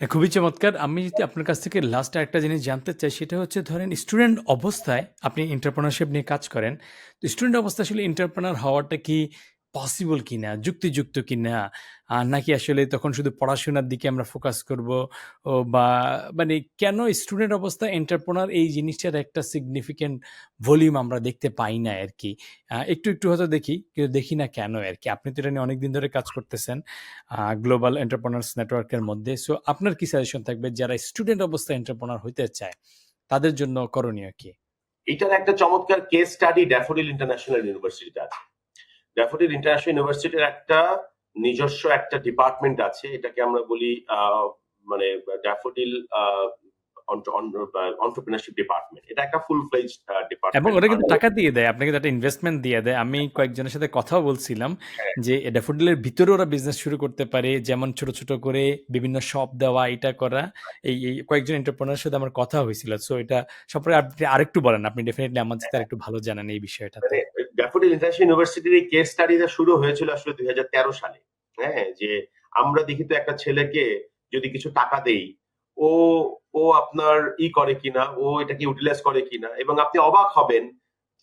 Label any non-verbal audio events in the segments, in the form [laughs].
হ্যাঁ, খুবই চমৎকার। আমি যদি আপনার কাছ থেকে লাস্ট আরেকটা জিনিস জানতে চাই সেটা হচ্ছে ধরেন স্টুডেন্ট অবস্থায় আপনি এন্টারপ্রেনারশিপ নিয়ে কাজ করেন। তো স্টুডেন্ট অবস্থায় আসলে এন্টারপ্রেনার হওয়াটা কি পসিবল কিনা? যুক্তিযুক্ত কিনা? আ নাকি আসলে তখন শুধু পড়াশোনার দিকে আমরা ফোকাস করব বা মানে কেন স্টুডেন্ট অবস্থায় এন্টারপ্রেনার এই জিনিসটার একটা সিগনিফিক্যান্ট ভলিউম আমরা দেখতে পাই না আরকি। আ একটু, একটু হয়তো দেখি, কিন্তু দেখি না কেন আরকি? আপনি তো এটা নিয়ে অনেকদিন ধরে কাজ করতেছেন গ্লোবাল এন্টারপ্রেনার্স নেটওয়ার্কের মধ্যে। সো আপনার কি সাজেশন থাকবে যারা স্টুডেন্ট অবস্থায় এন্টারপ্রেনার হইতে চায়, তাদের জন্য করণীয় কি? এটার একটা চমৎকার কেস স্টাডি ড্যাফোডিল ইন্টারন্যাশনাল ইউনিভার্সিটিতে আছে। ড্যাফোডিল ইন্টারন্যাশনাল ইউনিভার্সিটির একটা নিজস্ব একটা ডিপার্টমেন্ট আছে। এটাকে আমরা বলি মানে ড্যাফোডিল আ অন্ট অন আ এন্টারপ্রেনারশিপ ডিপার্টমেন্ট। এটা একটা ফুল ফ্লেজড আ এবং ওরা কিন্তু মানে টাকা দিয়ে দেয়। আপনাকে একটা ইনভেস্টমেন্ট দিয়ে দেয়। আমি কয়েকজনের সাথে কথাও বলছিলাম হ্যাঁ। যে ড্যাফোডিলের ভিতরে ওরা বিজনেস শুরু করতে পারে। যেমন ছোট, ছোট করে বিভিন্ন শপ দেওয়া, এটা করা। এই, এই কয়েকজন এন্টারপ্রেনারের সাথে আমার কথা হয়েছিল। সো এটা সম্পর্কে আপনি আরেকটু বলেন। আপনি ডেফিনিটলি আমার হ্যাঁ। আরেকটু ভালো জানেন এই বিষয়টাতে। ড্যাফোডিল ইন্টারন্যাশনাল ইউনিভার্সিটির এই কেস স্টাডিটা শুরু হয়েছিল আসলে ২০১৩ সালে। হ্যাঁ? যে আমরা দেখি তো একটা ছেলেকে যদি কিছু টাকা দেই, ও ও আপনার ই করে কিনা, ও এটাকে ইউটিলাইজ করে কিনা এবং আপনি অবাক হবেন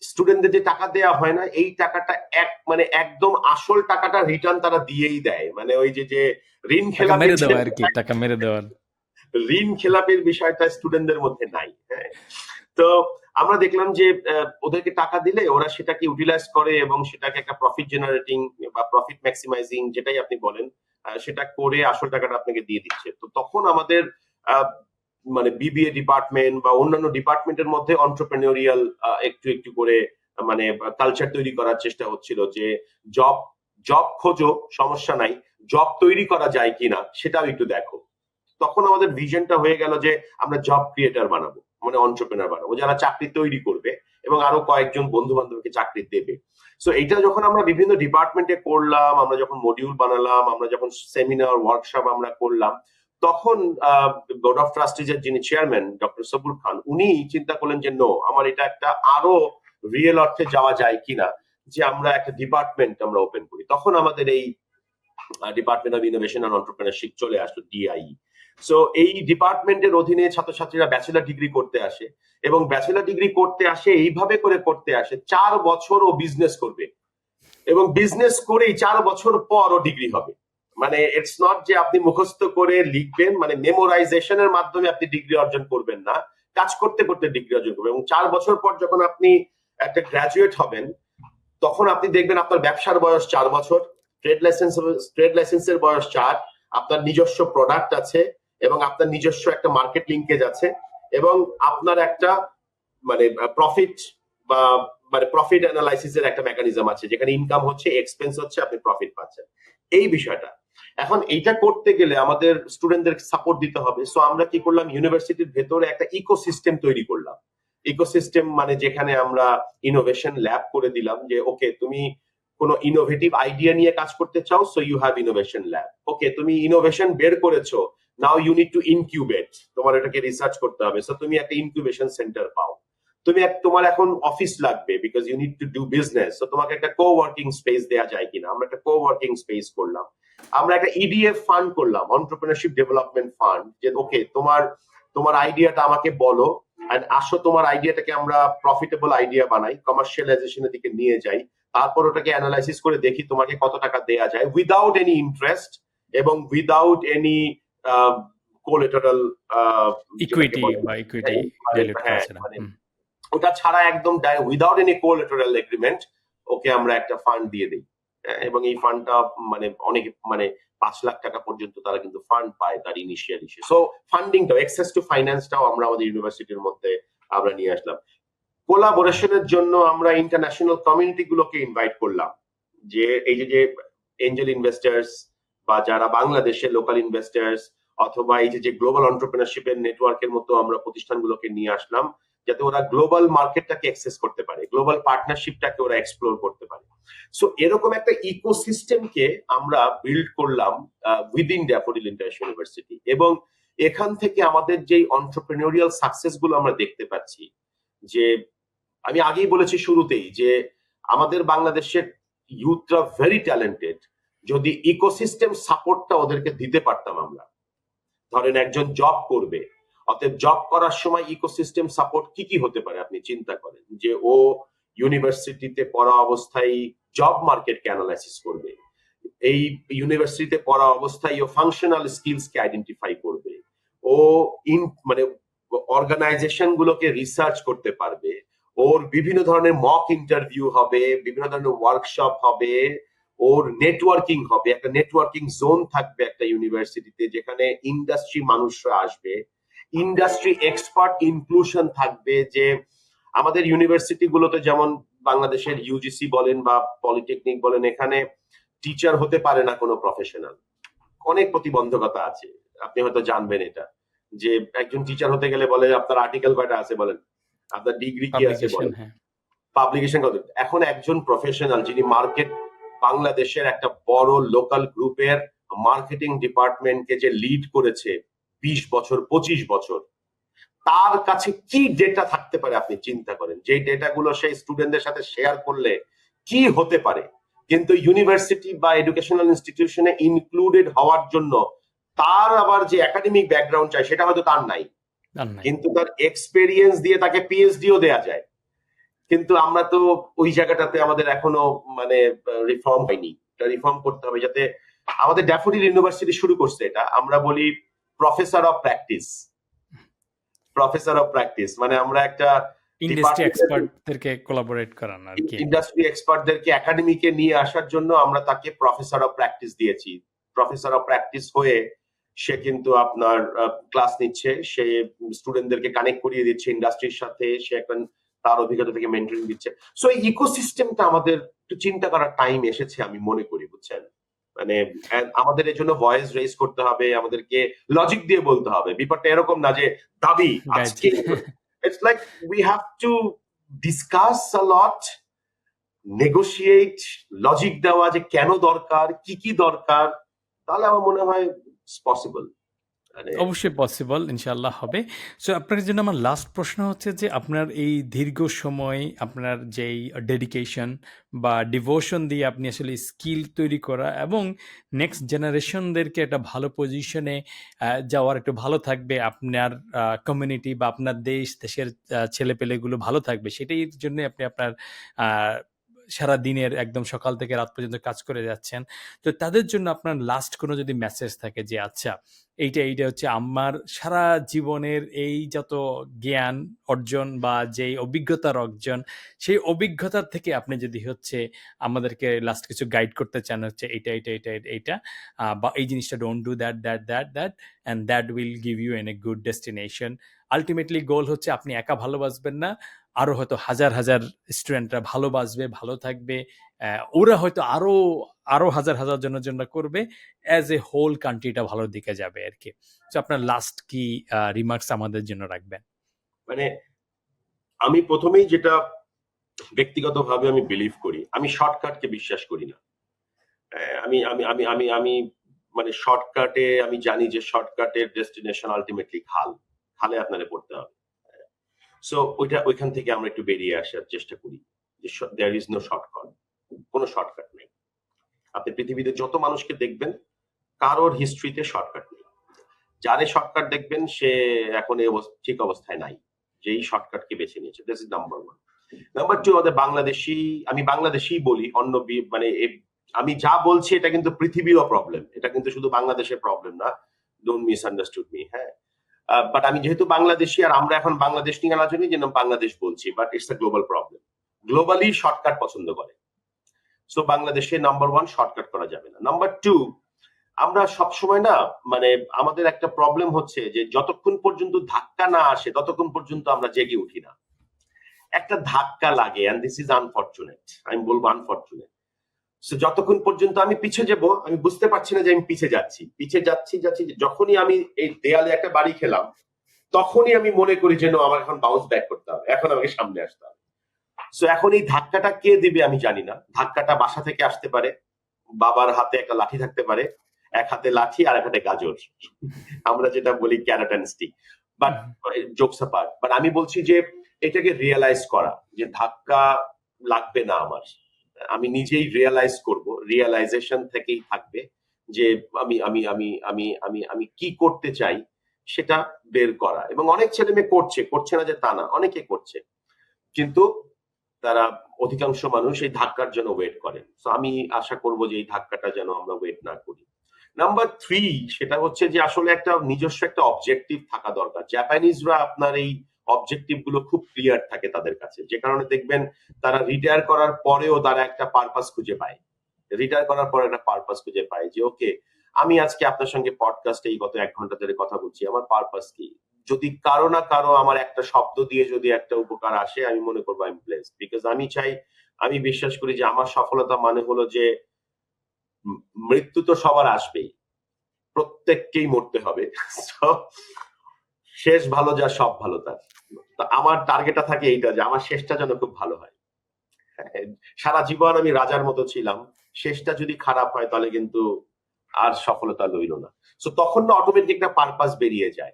স্টুডেন্টদের যে টাকা দেয়া হয় না, এই টাকাটা এক মানে একদম আসল টাকাটা রিটার্ন তারা দিয়েই দেয়। মানে ওই যে, যে ঋণ খেলা মেরে দেওয়া আরকি, টাকা মেরে দেওয়ার। ঋণ খেলাপের বিষয়টা স্টুডেন্টদের মধ্যে নাই। হ্যাঁ? তো আমরা দেখলাম যে ওদেরকে টাকা দিলে ওরা সেটাকে ইউটিলাইজ করে এবং সেটাকে একটা প্রফিট জেনারেটিং বা প্রফিট ম্যাক্সিমাইজিং যেটাই আপনি বলেন, সেটা করে আসল টাকাটা আপনাকে দিয়ে দিচ্ছে। তো তখন আমাদের মানে বিবিএ ডিপার্টমেন্ট বা অন্যান্য ডিপার্টমেন্টের মধ্যে এন্টারপ্রেনিউরিয়াল আ একটু, একটু করে মানে কালচার তৈরি করার চেষ্টা হচ্ছিল যে জব জব খোঁজো সমস্যা নাই। জব তৈরি করা যায় কিনা সেটাও একটু দেখো। তখন আমাদের ভিশনটা হয়ে গেল যে আমরা জব ক্রিয়েটার বানাবো। মানে এন্টারপ্রেনার বানাবো। যারা চাকরি তৈরি করবে এবং আরও কয়েকজন বন্ধু-বান্ধবকে চাকরি দেবে। সো এইটা যখন আমরা বিভিন্ন ডিপার্টমেন্টে করলাম, আমরা যখন মডিউল বানালাম, আমরা যখন সেমিনার, ওয়ার্কশপ আমরা করলাম, তখন বোর্ড অফ ট্রাস্টিজ এর যিনি চেয়ারম্যান ডক্টর সবুর খান উনি চিন্তা করলেন যে নো আমার এটা একটা আরও রিয়েল অর্থে যাওয়া যায় কিনা যে আমরা একটা ডিপার্টমেন্ট আমরা ওপেন করি। তখন আমাদের এই department of innovation and entrepreneurship চলে আসলো ডিআই। সো এই ডিপার্টমেন্টের অধীনে ছাত্রছাত্রীরা ব্যাচেলার ডিগ্রি করতে আসে এবং ব্যাচেলার ডিগ্রি করতে আসে এইভাবে করে করতে আসে চার বছর ও বিজনেস করবে। এবং বিজনেস করেই চার বছর পর ও ডিগ্রি হবে। মানে ইটস নট যে আপনি মুখস্থ করে লিখবেন মানে মেমোরাইজেশন এর মাধ্যমে আপনি ডিগ্রি অর্জন করবেন না। কাজ করতে, করতে ডিগ্রি অর্জন করবেন এবং চার বছর পর যখন আপনি একটা গ্র্যাজুয়েট হবেন, তখন আপনি দেখবেন আপনার ব্যবসার বয়স চার বছর, ট্রেড লাইসেন্স ট্রেড লাইসেন্সের বয়স ৪, আপনার নিজস্ব প্রোডাক্ট আছে এবং আপনার নিজস্ব একটা মার্কেট লিংকেজ আছে এবং আপনার একটা মানে প্রফিট বা মানে প্রফিট এনালাইসিস এর একটা মেকানিজম আছে যেখানে ইনকাম হচ্ছে, এক্সপেন্স হচ্ছে, আপনি প্রফিট পাচ্ছেন। এই বিষয়টা। এখন এইটা করতে গেলে আমাদের স্টুডেন্টদের সাপোর্ট দিতে হবে। সো আমরা কি করলাম ইউনিভার্সিটির ভেতরে একটা ইকোসিস্টেম তৈরি করলাম। ইকোসিস্টেম মানে যেখানে আমরা ইনোভেশন ল্যাব করে দিলাম যে ওকে তুমি কোন ইনোভেটিভ আইডিয়া নিয়ে কাজ করতে চাও so you have innovation lab. Okay তুমি ইনোভেশন বের করেছ now you need to incubate. তোমার এটাকে রিসার্চ করতে হবে। সো তুমি একটা ইনকিউবেশন সেন্টার পাও। তুমি তোমার এখন অফিস লাগবে because you need to do business. So তোমাকে একটা কো-ওয়ার্কিং স্পেস দেয়া যায় কিনা? আমরা একটা কো-ওয়ার্কিং স্পেস করলাম। আমরা একটা ইডিএফ ফান্ড করলাম, এন্টারপ্রেনারশিপ ডেভেলপমেন্ট ফান্ড যে ওকে তোমার তোমার আইডিয়াটা আমাকে বলো এন্ড আসো তোমার আইডিয়াটাকে আমরা প্রফিটেবল আইডিয়া বানাই, কমার্শিয়ালাইজেশন এর দিকে নিয়ে যাই। তারপর ওটাকে অ্যানালাইসিস করে দেখি তোমাকে কত টাকা দেয়া যায় উইদাউট এনি ইন্টারেস্ট এবং উইদাউট এনি কোলাটেরাল ইকুইটি বা ইকুইটি। ওটা ছাড়া একদম without any collateral agreement okay আমরা একটা ফান্ড দিয়ে দেই। হ্যাঁ, এবং এই ফান্ডটা মানে অনেক মানে ৫ লাখ টাকা পর্যন্ত তারা কিন্তু ফান্ড পায় তার ইনিশিয়াল ইসে। সো ফান্ডিংটাও অ্যাক্সেস টু ফাইন্যান্সটাও আমরা আমাদের ইউনিভার্সিটির মধ্যে আমরা নিয়ে আসলাম। কোলাবোরেশন এর জন্য আমরা ইন্টারন্যাশনাল কমিউনিটি গুলোকে ইনভাইট করলাম। যে এই যে, যে এঞ্জেল ইনভেস্টরস বা যারা বাংলাদেশের লোকাল ইনভেস্টরস অথবা এই যে, যে গ্লোবাল এর নেটওয়ার্কের মতো আমরা প্রতিষ্ঠানগুলোকে নিয়ে আসলাম যাতে ওরা গ্লোবাল মার্কেটটাকে অ্যাক্সেস করতে পারে। গ্লোবাল পার্টনারশিপটাকে ওরা এক্সপ্লোর করতে পারে। সো এরকম একটা ইকোসিস্টেমকে আমরা বিল্ড করলাম উইদিন ড্যাফোডিল ইন্টারন্যাশনাল ইউনিভার্সিটি এবং এখান থেকে আমাদের যেই এন্টারপ্রেনিউরিয়াল সাকসেসগুলো আমরা দেখতে পাচ্ছি যে আমি আগেই বলেছি শুরুতেই যে আমাদের বাংলাদেশের ইউথরা ভেরি ট্যালেন্টেড যদি ইকোসিস্টেম সাপোর্টটা ওদেরকে দিতে পারতাম আমরা। ধরেন একজন জব করবে, অতএব জব করার সময় ইকোসিস্টেম সাপোর্ট কি কি হতে পারে আপনি চিন্তা করেন? যে ও ইউনিভার্সিটিতে পড়া অবস্থায় জব মার্কেটকে অ্যানালাইসিস করবে, এই ইউনিভার্সিটিতে পড়া অবস্থায় ও ফাংশনাল স্কিলস কে আইডেন্টিফাই করবে, ও ইন মানে অর্গানাইজেশন গুলোকে রিসার্চ করতে পারবে, ওর বিভিন্ন ধরনের মক ইন্টারভিউ হবে, বিভিন্ন ধরনের ওয়ার্কশপ হবে ওর নেটওয়ার্কিং হবে একটা নেটওয়ার্কিং জোন থাকবে একটা ইউনিভার্সিটিতে যেখানে ইন্ডাস্ট্রি মানুষরা আসবে। ইন্ডাস্ট্রি এক্সপার্ট ইনক্লুশন থাকবে যে আমাদের ইউনিভার্সিটি গুলোতে যেমন বাংলাদেশের ইউজিসি বলেন বা পলিটেকনিক বলেন এখানে টিচার হতে পারে না কোনো প্রফেশনাল অনেক প্রতিবন্ধকতা আছে আপনি হয়তো জানবেন এটা। যে একজন টিচার হতে গেলে বলে আপনার আর্টিকেল কয়টা আছে বলেন? আপনার ডিগ্রি কি আছে বলেন? হ্যাঁ। পাবলিকেশন কত? এখন একজন প্রফেশনাল যিনি মার্কেট বাংলাদেশের একটা বড় লোকাল গ্রুপের মার্কেটিং ডিপার্টমেন্টকে যে লিড করেছে বিশ বছর পঁচিশ বছর তার কাছে কি ডেটা থাকতে পারে আপনি চিন্তা করেন? যে ডেটাগুলো সেই স্টুডেন্টদের সাথে শেয়ার করলে কি হতে পারে? কিন্তু ইউনিভার্সিটি বা এডুকেশনাল ইনস্টিটিউশনে ইনক্লুডেড হওয়ার জন্য তার আবার যে একাডেমিক ব্যাকগ্রাউন্ড চাই সেটা হয়তো তার নাই। কিন্তু তার এক্সপেরিয়েন্স দিয়ে তাকে পিএইচডিও দেয়া যায়। কিন্তু আমরা তো ওই জায়গাটাতে আমাদের এখনও মানে রিফর্ম হয়নি। রিফর্ম করতে হবে যাতে আমাদের ড্যাফোডিল ইউনিভার্সিটি শুরু করছে এটা। আমরা বলি professor of practice professor of practice মানে আমরা একটা ইন্ডাস্ট্রি এক্সপার্টদেরকে কোলাবোরেট করানো আর কি। ইন্ডাস্ট্রি এক্সপার্টদেরকে একাডেমিকে নিয়ে আসার জন্য আমরা তাকে প্রফেসর অফ প্র্যাকটিস দিয়েছি। প্রফেসর অফ প্র্যাকটিস হয়ে সে কিন্তু আপনার ক্লাস নিচ্ছে। সে স্টুডেন্টদেরকে কানেক্ট করিয়ে দিচ্ছে ইন্ডাস্ট্রির সাথে। সে এখন তার অভিজ্ঞতা থেকে মেনটেন দিচ্ছে। সো এই ইকোসিস্টেমটা আমাদের একটু চিন্তা করার টাইম এসেছে আমি মনে করি বুঝছেন? মানে আমাদের এর জন্য ভয়েস রেজ করতে হবে আমাদেরকে লজিক দিয়ে বলতে হবে। ব্যাপারটা এরকম না যে দাবি আজকে। it's like we have to discuss a lot negotiate logic দেওয়া যে কেন দরকার কি কি দরকার তাহলে আমার মনে হয় পসিবল অবশ্যই পসিবল ইনশাল্লাহ হবে। সো আপনার জন্য আমার লাস্ট প্রশ্ন হচ্ছে যে, আপনার এই দীর্ঘ সময়, আপনার যেই ডেডিকেশন বা ডিভোশন দিয়ে আপনি আসলে স্কিল তৈরি করা এবং নেক্সট জেনারেশনদেরকে একটা ভালো পজিশনে যাওয়ার একটু ভালো থাকবে, আপনার কমিউনিটি বা আপনার দেশ, দেশের ছেলেপেলেগুলো ভালো থাকবে, সেটাই জন্য আপনি আপনার সারা দিনের একদম সকাল থেকে রাত পর্যন্ত কাজ করে যাচ্ছেন। তো তাদের জন্য আপনার লাস্ট কোনো যদি মেসেজ থাকে যে আচ্ছা এইটা এইটা হচ্ছে আমার সারা জীবনের এই যত জ্ঞান অর্জন বা যেই অভিজ্ঞতার অর্জন সেই অভিজ্ঞতার থেকে আপনি যদি হচ্ছে আমাদেরকে লাস্ট কিছু গাইড করতে চান হচ্ছে এইটা এইটা এইটা এইটা, বা এই জিনিসটা don't do that that that that and that will give you an a good destination ultimately goal হচ্ছে আপনি একা ভালোবাসবেন না আরও হয়তো হাজার হাজার স্টুডেন্টরা ভালোবাসবে ভালো থাকবে। ওরা হয়তো আরও আরও হাজার হাজার জনের জন্য করবে অ্যাজ এ হোল কান্ট্রিটা ভালোর দিকে যাবে আর কি। তো আপনার লাস্ট কি রিমার্কস আমাদের জন্য রাখবেন? মানে আমি প্রথমেই যেটা ব্যক্তিগতভাবে আমি বিলিভ করি, আমি শর্টকাটকে বিশ্বাস করি না। আমি আমি আমি আমি আমি মানে শর্টকাটে আমি জানি যে শর্টকাটের ডেস্টিনেশন আলটিমেটলি খাল। খালে আপনারে পড়তে হবে। সো ওইটা ওইখান থেকে আমরা একটু বেরিয়ে আসার চেষ্টা করি যে দেয়ার ইজ নো শর্টকাট কোনো শর্টকাট নেই। আপনি পৃথিবীতে যত মানুষকে দেখবেন, কারোর হিস্ট্রিতে শর্টকাট নেই। যারে শর্টকাট দেখবেন, সে এখন ঠিক অবস্থায় নাই, যে যেই শর্টকাটকে বেছে নিয়েছে। This is number one number two আমাদের বাংলাদেশি, আমি বাংলাদেশি বলি, অন্য মানে আমি যা বলছি, এটা কিন্তু পৃথিবীরও প্রবলেম এটা কিন্তু শুধু বাংলাদেশের প্রবলেম না। ডোন্ট মিস আন্ডারস্টুড মি হ্যাঁ? বাট আমি যেহেতু বাংলাদেশি আর আমরা এখন বাংলাদেশ নিয়ে আলোচনা যেন বাংলাদেশ বলছি but it's a global problem globally shortcut পছন্দ করে। সো বাংলাদেশে নাম্বার ওয়ান শর্টকাট করা যাবে না। নাম্বার টু আমরা সব সময় না মানে আমাদের একটা প্রবলেম হচ্ছে যে যতক্ষণ পর্যন্ত ধাক্কা না আসে, ততক্ষণ পর্যন্ত আমরা জেগে উঠি না। একটা ধাক্কা লাগে এন্ড দিস ইজ আনফরচুনেট আমি বলব আনফরচুনেট সো যতক্ষণ পর্যন্ত আমি পিছে যাব, আমি বুঝতে পারছি না যে আমি পিছে যাচ্ছি। পিছে যাচ্ছি যাচ্ছি, যখনই আমি এই দেয়ালে একটা বাড়ি খেলাম, তখনই আমি মনে করি যেন আমার এখন বাউন্স ব্যাক করতে হবে। এখন আমাকে সামনে আসতে হবে। সো এখন এই ধাক্কাটা কে দিবে আমি জানি না। ধাক্কাটা বাসা থেকে আসতে পারে, বাবার হাতে একটা লাঠি থাকতে পারে, এক হাতে লাঠি আর এক হাতে গাজর। আমরা যেটা বলি carrot stick but jokes part but আমি বলছি যে, এটাকে রিয়েলাইজ করা যে ধাক্কা লাগবে না আমার। আমি নিজেই রিয়েলাইজ করব রিয়েলাইজেশন থেকেই থাকবে যে আমি আমি আমি আমি আমি আমি কি করতে চাই সেটা বের করা। এবং অনেক ছেলে মেয়ে করছে করছে না যে তা না, অনেকে করছে। কিন্তু তারা অধিকাংশ মানুষ এই ধাক্কার জন্য ওয়েট করেন তো আমি আশা করব যে এই ধাক্কাটা যেন আমরা ওয়েট না করি। নাম্বার থ্রি সেটা হচ্ছে যে আসলে একটা নিজস্ব একটা অবজেক্টিভ থাকা দরকার। জাপানিজরা আপনার এই অবজেক্টিভগুলো খুব ক্লিয়ার থাকে তাদের কাছে। যে কারণে দেখবেন তারা রিটায়ার করার পরেও তারা একটা পারপাস খুঁজে পায়। রিটায়ার করার পরে একটা পারপাস খুঁজে পায় যে ওকে আমি আজকে আপনার সঙ্গে পডকাস্টে এই গত এক ঘণ্টা ধরে কথা বলছি, আমার পারপাস কি? যদি কারও না কারও আমার একটা শব্দ দিয়ে যদি একটা উপকার আসে, আমি মনে করব আমি প্লেস বিকজ আমি চাই, আমি বিশ্বাস করি যে আমার সফলতা মানে হলো যে মৃত্যু তো সবার আসবেই। প্রত্যেককেই মরতে হবে। [laughs] শেষ ভালো যা, সব ভালো তার। আমার টার্গেটটা থাকে এইটা যে আমার শেষটা যেন খুব ভালো হয়। হ্যাঁ, সারা জীবন আমি রাজার মতো ছিলাম। শেষটা যদি খারাপ হয় তাহলে কিন্তু আর সফলতা লইল না। সো তখন না অটোমেটিক একটা পারপাস বেরিয়ে যায়।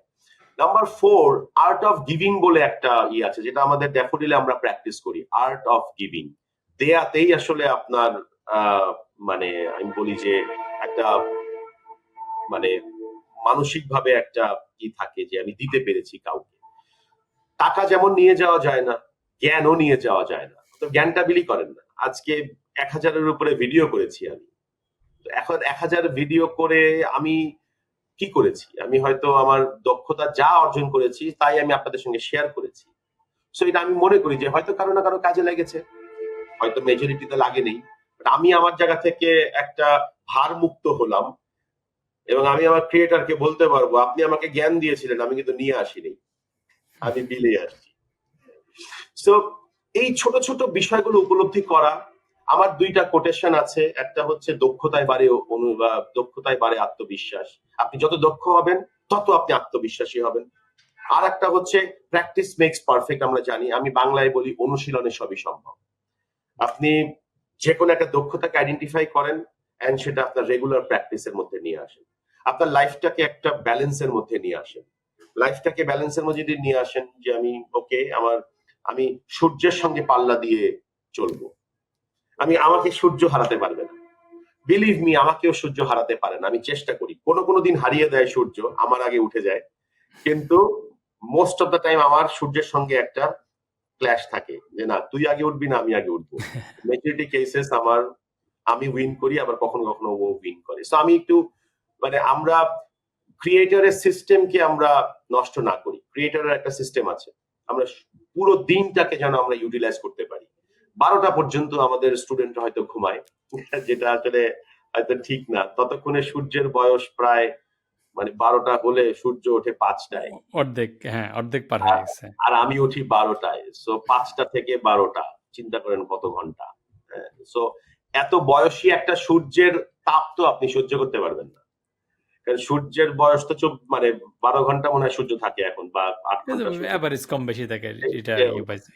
Number four art of giving বলে একটা ই আছে যেটা আমাদের ড্যাফোডিলে আমরা প্র্যাকটিস করি আর্ট অফ গিভিং দেয়াতেই আসলে আপনার মানে আমি বলি যে একটা মানে মানসিক ভাবে একটা ই থাকে যে আমি দিতে পেরেছি কাউকে। টাকা যেমন নিয়ে যাওয়া যায় না, জ্ঞানও নিয়ে যাওয়া যায় না। তো জ্ঞানটা বিলি করেন না। আজকে এক হাজারের উপরে ভিডিও করেছি আমি। এখন এক হাজার ভিডিও করে আমি কি করেছি? আমি হয়তো আমার দক্ষতা যা অর্জন করেছি, তাই আমি আপনাদের সঙ্গে শেয়ার করেছি। সো এটা আমি মনে করি যে হয়তো কারও না কারও কাজে লেগেছে। হয়তো মেজরিটিতে লাগেনি। But আমি আমার জায়গা থেকে একটা ভার মুক্ত হলাম। এবং আমি আমার ক্রিয়েটারকে বলতে পারব, আপনি আমাকে জ্ঞান দিয়েছিলেন, আমি কিন্তু নিয়ে আসিনি। আমি বিলে আসছি সো এই ছোট ছোট বিষয়গুলো উপলব্ধি করা, আমার দুইটা কোটেশন আছে। একটা হচ্ছে, দক্ষতায় বাড়ে অনু- বা দক্ষতায় বাড়ে আত্মবিশ্বাস। আপনি যত দক্ষ হবেন, তত আপনি আত্মবিশ্বাসী হবেন। আর একটা হচ্ছে প্র্যাকটিস মেক্স পারফেক্ট আমরা জানি। আমি বাংলায় বলি, অনুশীলনে সবই সম্ভব। আপনি যে কোনো একটা দক্ষতাকে আইডেন্টিফাই করেন এন্ড সেটা আপনার রেগুলার প্র্যাকটিসের মধ্যে নিয়ে আসেন। আপনার লাইফটাকে একটা ব্যালেন্সের মধ্যে নিয়ে আসেন। লাইফটাকে ব্যালেন্সের মধ্যে যদি নিয়ে আসেন যে আমি ওকে আমার আমি সূর্যের সঙ্গে পাল্লা দিয়ে চলবো। আমি আমাকে সূর্য হারাতে পারবে না। বিলিভ মি আমাকেও সূর্য হারাতে পারে না। আমি চেষ্টা করি। কোনো কোনো দিন হারিয়ে দেয় সূর্য আমার আগে উঠে যায়। কিন্তু মোস্ট অফ দ্য টাইম আমার সূর্যের সঙ্গে একটা ক্ল্যাশ থাকে যে না তুই আগে উঠবি না আমি আগে উঠবো। [laughs] মেজরিটি কেসেস আমার আমি উইন করি আবার কখনো কখনো ও উইন করে। সো আমি একটু মানে আমরা ক্রিয়েটরের সিস্টেমকে আমরা নষ্ট না করি। ক্রিয়েটরের একটা সিস্টেম আছে। আমরা পুরো দিনটাকে যেন আমরা ইউটিলাইজ করতে পারি। বারোটা পর্যন্ত আমাদের স্টুডেন্ট হয়তো ঘুমায় যেটা আসলে হয়তো ঠিক না। ততক্ষণে সূর্যের বয়স প্রায় মানে বারোটা হলে সূর্য ওঠে পাঁচটায়। অর্ধেক হ্যাঁ অর্ধেক পার হয়ে গেছে। আর আমি উঠি বারোটায়। সো পাঁচটা থেকে বারোটা। চিন্তা করেন কত ঘণ্টা। সো এত বয়সী একটা সূর্যের তাপ তো আপনি সহ্য করতে পারবেন না। সূর্যের বয়স তো চব মানে বারো ঘণ্টা মনে হয় সূর্য থাকে এখন বা আট ঘণ্টা কম বেশি থাকে এটা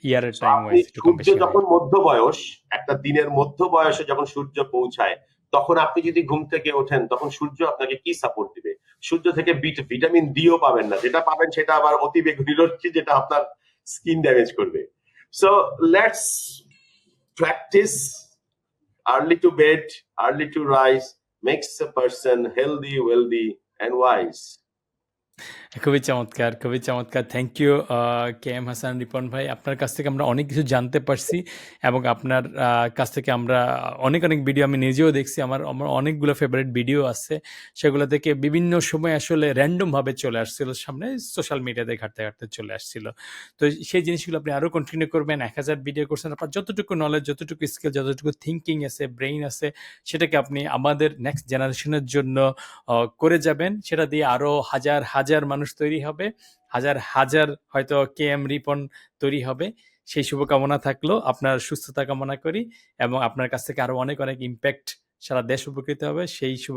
ইয়ারের টাইম সূর্য যখন মধ্য বয়স একটা দিনের মধ্য বয়সে যখন সূর্য পৌঁছায় তখন আপনি যদি ঘুম থেকে ওঠেন তখন সূর্য আপনাকে কি সাপোর্ট দিবে? সূর্য থেকে ভিটামিন ডিও পাবেন না। যেটা পাবেন সেটা আবার অতি বেগুনি যেটা আপনার স্কিন ড্যামেজ করবে। So let's practice early to bed early to rise makes a person healthy wealthy and wise খুবই চমৎকার খুবই চমৎকার। Thank you K M Hasan Ripon ভাই। আপনার কাছ থেকে আমরা অনেক কিছু জানতে পারছি এবং আপনার কাছ থেকে আমরা অনেক অনেক ভিডিও আমি নিজেও দেখছি। আমার আমার অনেকগুলো ফেভারিট ভিডিও আছে। সেগুলো থেকে বিভিন্ন সময় আসলে র্যান্ডমভাবে চলে আসছিল। সামনে সোশ্যাল মিডিয়াতে ঘাটতে ঘাটতে চলে আসছিল। তো সেই জিনিসগুলো আপনি আরও কন্টিনিউ করবেন। এক হাজার ভিডিও করছেন। আপনার যতটুকু নলেজ যতটুকু স্কিল যতটুকু থিঙ্কিং আছে ব্রেইন আছে, সেটাকে আপনি আমাদের নেক্সট জেনারেশনের জন্য করে যাবেন। সেটা দিয়ে আরও হাজার হাজার মানুষ তৈরি হবে, হাজার হাজার হয়তো কে এম রিপন তৈরি হবে। সেই শুভকামনা থাকল, আপনার সুস্থতা কামনা করি এবং আপনার কাছ থেকে আরও অনেক অনেক ইম্প্যাক্ট সারা দেশ উপকৃত হবে। সেই শুভ